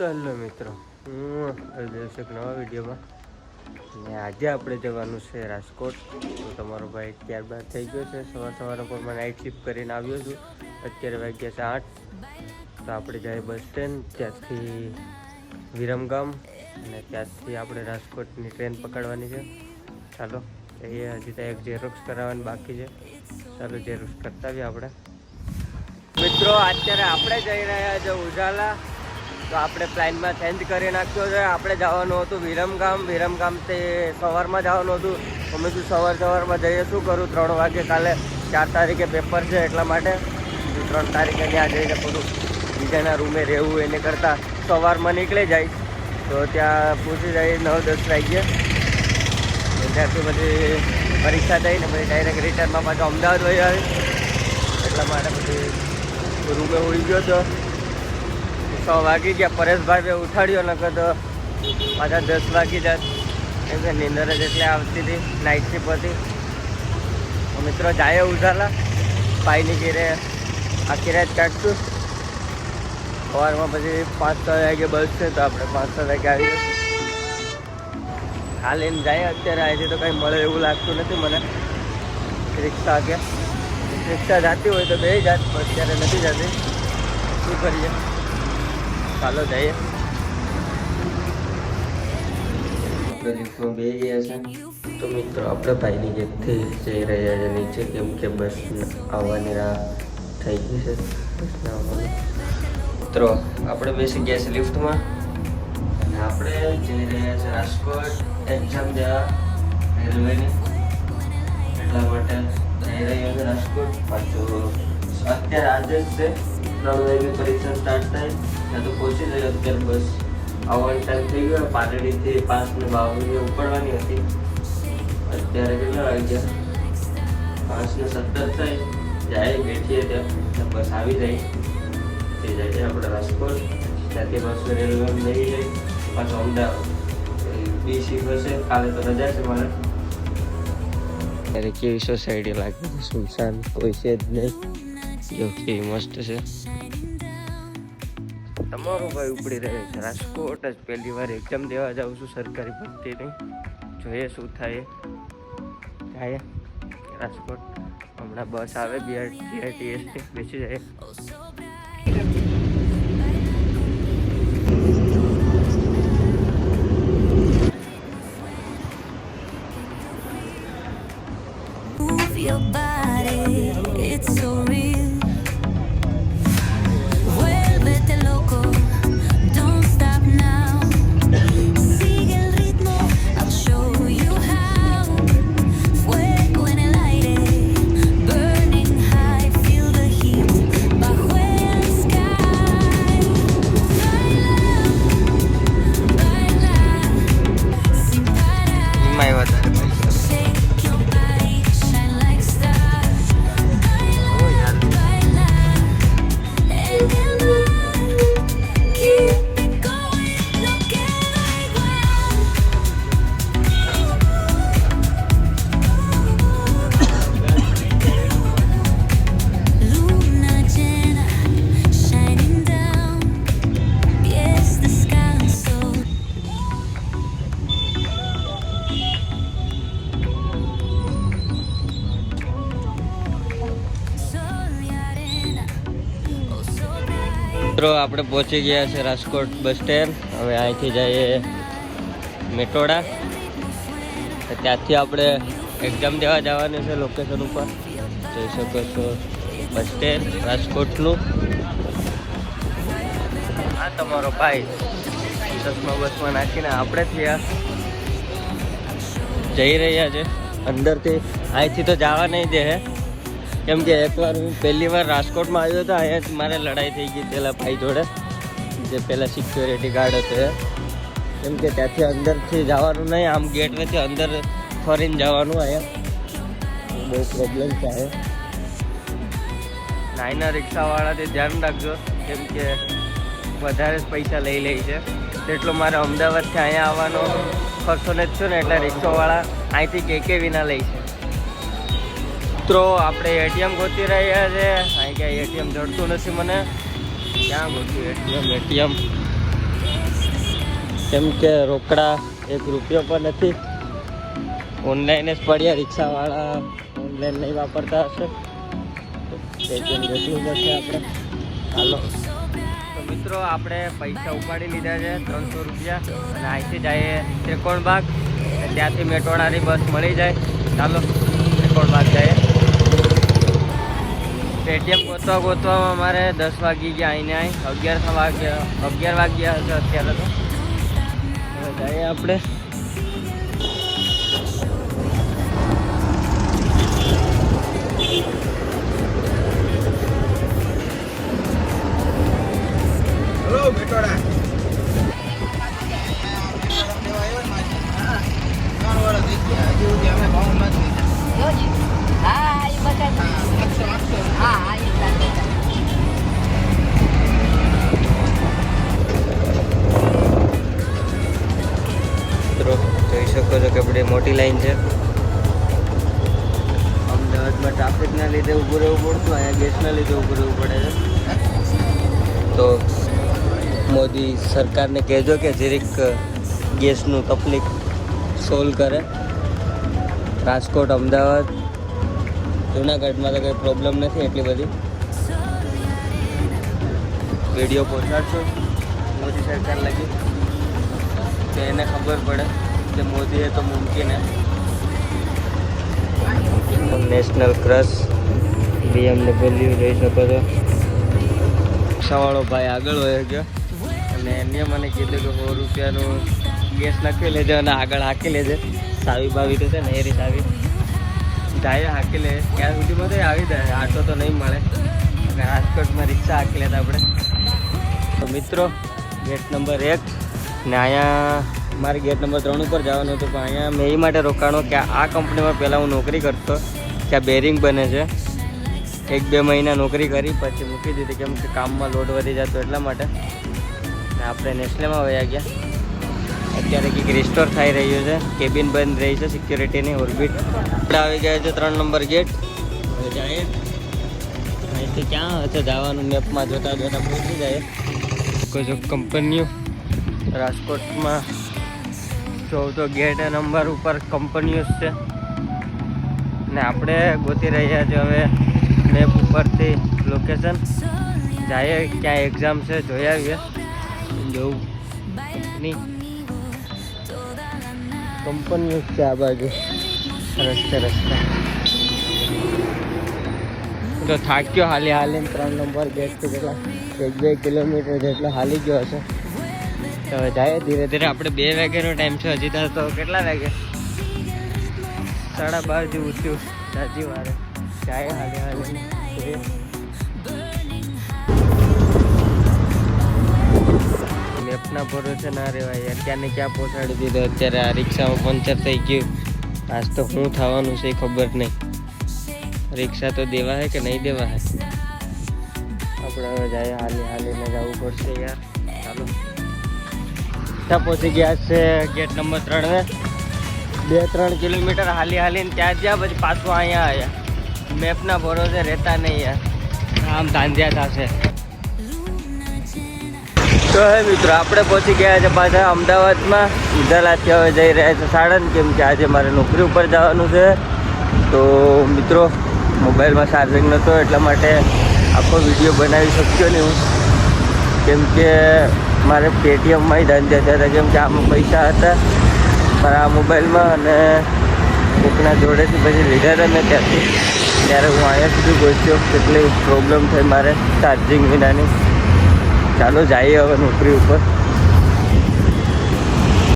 તો મિત્રો. હું દર્શક નવા વિડીયોમાં. ને આજે આપણે જવાનું છે રાજકોટ. તો તમારો ભાઈ ત્યારબાદ થઈ ગયો છે. સવાર સવારે પણ મને નાઇટ શિફ્ટ કરીને આવ્યો છું. અત્યારે વાગ્યા છે આઠ. તો આપણે જાય બસ સ્ટેન્ડ ત્યાંથી વિરમગામ. અને ત્યાંથી આપણે રાજકોટની ટ્રેન પકડવાની છે. ચાલો, એ હજી તો એક ઝેરોક્સ કરાવવાની બાકી છે. ચાલો ઝેરોક્સ કરતા આવીએ આપણે. મિત્રો, અત્યારે આપણે જઈ રહ્યા છે ઉજાલા. તો આપણે પ્લાનમાં ચેન્જ કરી નાખ્યો છે. આપણે જવાનું હતું વિરમગામ. વિરમગામ તે સવારમાં જવાનું હતું. અમે શું સવાર સવારમાં જઈએ. શું કરું? ત્રણ વાગે કાલે ચાર તારીખે પેપર છે એટલા માટે. ત્રણ તારીખે ત્યાં જઈને પૂરું બીજાના રૂમે રહેવું એને કરતાં સવારમાં નીકળી જાય. તો ત્યાં પૂછી જાય નવ દસ વાગ્યે. ત્યાંથી પછી પરીક્ષા દઈને પછી ડાયરેક્ટ રિટર્નમાં પાછો અમદાવાદ વહી આવી. એટલા માટે પછી રૂમે ઉડી ગયો તો છ વાગી ગયા. પરેશભાઈએ ઉઠાડ્યો, નકર તો પાછા દસ વાગી જાત એમ કે નીંદર જ એટલે આવતી હતી નાઇટ શિપ હતી. મિત્રો જાય ઉઠાલા ભાઈની ઘેરે આખી રાત કાઢશું. સવારમાં પછી પાંચ છ વાગે બસ છે, તો આપણે પાંચ છ વાગે આવી હાલીને જાય અત્યારે અહીંથી તો કંઈ મળે એવું લાગતું નથી મને. રિક્ષા આગળ રિક્ષા જાતી હોય તો બે જાત અત્યારે નથી જતી. શું કરીએ? ચાલો જઈએ. આપણે બે ગયા તો મિત્રો, આપણે ભાઈની જેથી જઈ રહ્યા છે નીચે. કેમ કે બસ આવવાની રાહ થઈ ગઈ છે. બસના આવવાની. મિત્રો, આપણે બેસી ગયા છે લિફ્ટમાં. અને આપણે જઈ રહ્યા છે રાજકોટ એક્ઝામ દેવા રેલવેની. એટલા માટે જઈ રહ્યો છે રાજકોટ. પાછું અત્યારે આજે જ છે. ત્રણ વાગે પરીક્ષા સ્ટાર્ટ થાય. ત્યાં તો પહોંચી જાય અત્યારે બસ. આવવાનો ટાઈમ થઈ ગયો. પાટડીથી પાંચ ને બાવીને ઉપડવાની હતી. અત્યારે કેટલા વાગ્યા પાંચ ને સત્તર થાય જાય, બેઠીએ ત્યાં. બસ આવી જાય. તે જાય છે આપણે રાજકોટ ત્યાંથી બસ રેલવે લઈ જાય. પાછું અમદાવાદ. બીસી બસે કાલે તો રજા છે મારે. ત્યારે કેવી સોસાયટી લાગે છે? સુનસાન કોઈ છે જ નહીં. જો કેવી મસ્ત છે. તમારો ભાઈ ઉપડી રહ્યો છે. રાજકોટ જ પહેલી વાર એક્ઝામ દેવા જાઉં છું સરકારી ભરતીની. જોઈએ શું થાય. જાય. રાજકોટ. હમણાં બસ આવે બીઆર બીઆરટીએસની બેસી જાય. મિત્રો, આપણે પહોંચી ગયા છે રાજકોટ બસ સ્ટેન્ડ. હવે અહીંથી જઈએ મેટોડા. ત્યાંથી આપણે એક્ઝામ દેવા જવાનું છે લોકેશન ઉપર. જોઈ શકો છો બસ સ્ટેન્ડ, રાજકોટનું. આ તમારો ભાઈ ચશ્મા બસમાં નાખીને આપણે ત્યાં જઈ રહ્યા છે. અંદરથી અહીંથી તો જવા નહીં દે કેમ કે એકવાર હું પહેલી વાર રાજકોટમાં આવ્યો હતો અહીંયા મારે લડાઈ થઈ ગઈ પેલા ભાઈ જોડે, જે પેલા સિક્યોરિટી ગાર્ડ હતો કેમ કે ત્યાંથી અંદરથી જવાનું નહીં, આમ ગેટ નથી અંદર ફરીને જવાનું અહીંયા. બહુ પ્રોબ્લેમ છે નાઈના રિક્ષાવાળાથી ધ્યાન રાખજો, કેમ કે વધારે જ પૈસા લઈ લે છે. તેટલો મારે અમદાવાદથી અહીંયા આવવાનો ખર્ચો નથી થયો ને, એટલે રિક્ષાવાળા અહીંથી કે કે વિના લે છે. મિત્રો, આપણે એટીએમ ગોતી રહ્યા છે. અહીં ક્યાંય એટીએમ જડતું નથી મને. ક્યાં ગોતું એટીએમ એટીએમ? કેમ કે રોકડા એક રૂપિયો પણ નથી. ઓનલાઈન જ પડ્યા રિક્ષાવાળા. ઓનલાઈન નહીં વાપરતા હશે. એટીએમ જતું પડશે આપણે. હાલો. તો મિત્રો, આપણે પૈસા ઉપાડી લીધા છે, ત્રણસો રૂપિયા. અને અહીંથી જઈએ ત્રિકોણ બાગ ત્યાંથી મેટોડાની બસ મળી જાય. ચાલો ત્રિકોણ બાગ જઈએ. પેટીએમ ગોતવા ગોતવામાં અમારે દસ વાગી ગયા અહીંને અહીં અગિયાર વાગ્યા. અગિયાર વાગ્યા હશે અત્યારે તો. જઈએ આપણે. હલો બેટોડા જોજી હા. શકો છો કે બધી મોટી લાઈન છે. અમદાવાદમાં ટ્રાફિકના લીધે ઊભું રહેવું પડતું અહીંયા ગેસના લીધે ઊભું રહેવું પડે છે. તો મોદી સરકારને કહેજો કે જરીક ગેસનું તકલીફ સોલ્વ કરે. રાજકોટ અમદાવાદ જુનાગઢમાં તો કંઈ પ્રોબ્લેમ નથી એટલી બધી. વીડિયો પહોંચાડશો. મોદી સરકાર લગી. કે એને ખબર પડે. કે મોદી તો મુમકિન હે નેશનલ ક્રશ બીએમડબલ્યુ રહી શકો છો. રિક્ષાવાળો ભાઈ આગળ વયો ગયો. અને એને મને કીધું કે સો રૂપિયાનું ગેસ નાખી લેજો અને આગળ હાકી લેજે. સાવી બાવી તો છે ને એ રીતે આવી. જાય હાકી લે. ત્યાં સુધીમાં તો આવી જાય. આટો તો નહીં મળે. અને રાજકોટમાં રિક્ષા હાકી લેતા આપણે. તો મિત્રો ગેટ નંબર એક. ને અહીંયા મારે ગેટ નંબર ત્રણ ઉપર જવાનું હતું, પણ અહીંયા મેં એ માટે રોકાણો કે આ કંપનીમાં પહેલાં હું નોકરી કરતો ત્યાં બેરિંગ બને છે. એક બે મહિના નોકરી કરી, પછી મૂકી દીધી, કેમ કે કામમાં લોડ વધી જતો એટલા માટે. આપણે નેસ્લેમાં વયા ગયા. અત્યારે કંઈક રિસ્ટોર થઈ રહ્યું છે કેબિન બંધ રહી છે સિક્યોરિટીની ઓર્બિટ આપણે આવી ગયા છે ત્રણ નંબર ગેટ જાય અહીંથી ક્યાં હશે જવાનું મેપમાં જોતા જોતા પહોંચી જાય કોઈ જો કંપનીઓ, રાજકોટમાં જોઉં તો ગેટ નંબર ઉપર કંપનીઓ છે. ને આપણે ગોતી રહ્યા છે હવે મેપ ઉપરથી લોકેશન જઈએ ક્યાં એક્ઝામ છે જોઈ આવીએ. જોઉં. કંપની કંપનીઓ છે આ બાજુ. રસ્તે રસ્તે. તો થાક્યો હાલી, હાલીને ત્રણ નંબર ગેટથી કેટલા એક, બે કિલોમીટર જેટલો હાલી ગયો હશે. તો જાય ધીરે ધીરે. આપણે બે વાગ્યાનો ટાઈમ છે, હજી તો તો કેટલા વાગે? સાડા બાર જેવું થયું. સાચી વારે જાય હાલે હાલે. મેપના ભરોસે ના રહેવાય. યાર ક્યાં ને ક્યાં પહોંચાડી દીધો? અત્યારે આ રિક્ષામાં પંચર થઈ ગયું. આજ તો શું થવાનું છે ખબર નહીં. રિક્ષા તો દેવા હે કે નહીં દેવા હે? આપણે હવે જાય હાલી હાલીને જવું પડશે યાર. ચાલો પહોંચી ગયા છે ગેટ નંબર ત્રણ બે ત્રણ કિલોમીટર હાલી હાલીને ત્યાં જ્યાં પછી પાછું અહીંયા આવ્યા. મેપના ભરોસે રહેતા નહીં યાર. આમ ધાંધ્યા થશે. તો હે મિત્રો, આપણે પહોંચી ગયા છે પાછા અમદાવાદમાં. ઈદાલાથી હવે જઈ રહ્યા છે સાણંદ કેમ કે આજે મારે નોકરી ઉપર જવાનું છે. તો મિત્રો, મોબાઈલમાં ચાર્જિંગ નહોતો એટલા માટે આખો વીડિયો બનાવી શક્યો નહીં હું. કેમ કે મારે પેટીએમમાં ધંધા થયા હતા કેમ કે આમાં પૈસા હતા, પણ આ મોબાઈલમાં અને કોકના જોડેથી પછી લીધા હતા મેં ત્યાંથી. ત્યારે હું અહીંયા સુધી પહોંચ્યો, કેટલી પ્રોબ્લેમ થઈ મારે ચાર્જિંગ વિનાની. ચાલો જઈએ હવે નોકરી ઉપર.